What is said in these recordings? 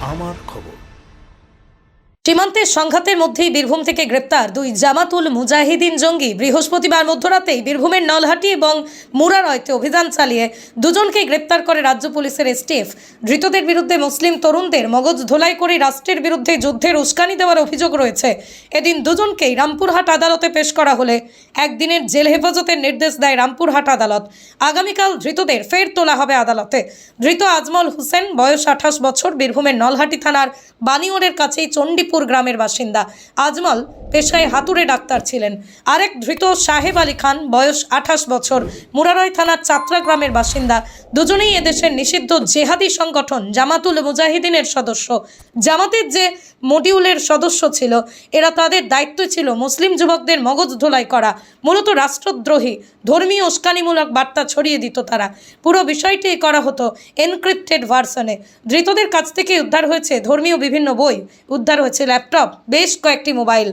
আমার খবর। সীমান্তের সংঘাতের মধ্যেই বীরভূম থেকে গ্রেপ্তার দুই জামাতুল মুজাহিদিন জঙ্গি। বৃহস্পতিবার মধ্যরাতেই বীরভূমের নলহাটি এবং মুরারয়তে অভিযান চালিয়ে দুজনকে গ্রেপ্তার করে রাজ্য পুলিশের এসটিএফ ধৃতদের বিরুদ্ধে মুসলিম তরুণদের মগজ ধোলাই করে রাষ্ট্রের বিরুদ্ধে যুদ্ধের উস্কানি দেওয়ার অভিযোগ রয়েছে। এদিন দুজনকেই রামপুরহাট আদালতে পেশ করা হলে একদিনের জেল হেফাজতের নির্দেশ দেয় রামপুরহাট আদালত। আগামীকাল ধৃতদের ফের তোলা হবে আদালতে। ধৃত আজমল হোসেন, বয়স আঠাশ বছর, বীরভূমের নলহাটি থানার বানিওরের কাছেই চণ্ডীপুর গ্রামের বাসিন্দা। আজমল পেশায় হাতুড়ে ডাক্তার ছিলেন। আরেক ধৃত সাহেব আলী খান, বয়স আঠাশ বছর মুরারয় থানার চাত্রা গ্রামের বাসিন্দা। দুজনেই এদেশের নিষিদ্ধ জেহাদি সংগঠন, জামাতুল মুজাহিদিনের সদস্য। জামাতের যে মডিউলের সদস্য ছিল, এরা তাদের দায়িত্ব ছিল মুসলিম যুবকদের মগজ ধোলাই করা। মূলত রাষ্ট্রদ্রোহী, ধর্মীয় উস্কানিমূলক বার্তা ছড়িয়ে দিত তারা। পুরো বিষয়টি করা হতো এনক্রিপ্টেড ভার্সনে ধৃতদের কাছ থেকে উদ্ধার হয়েছে ধর্মীয় বিভিন্ন বই, উদ্ধার হয়েছে ল্যাপটপ বেশ কয়েকটি মোবাইল।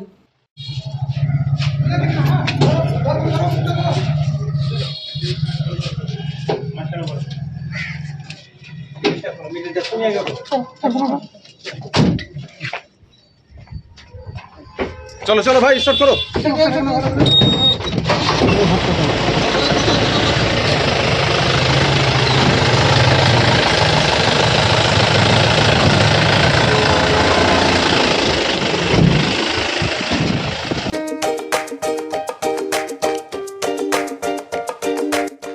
চলো চলো ভাই স্টার্ট করো।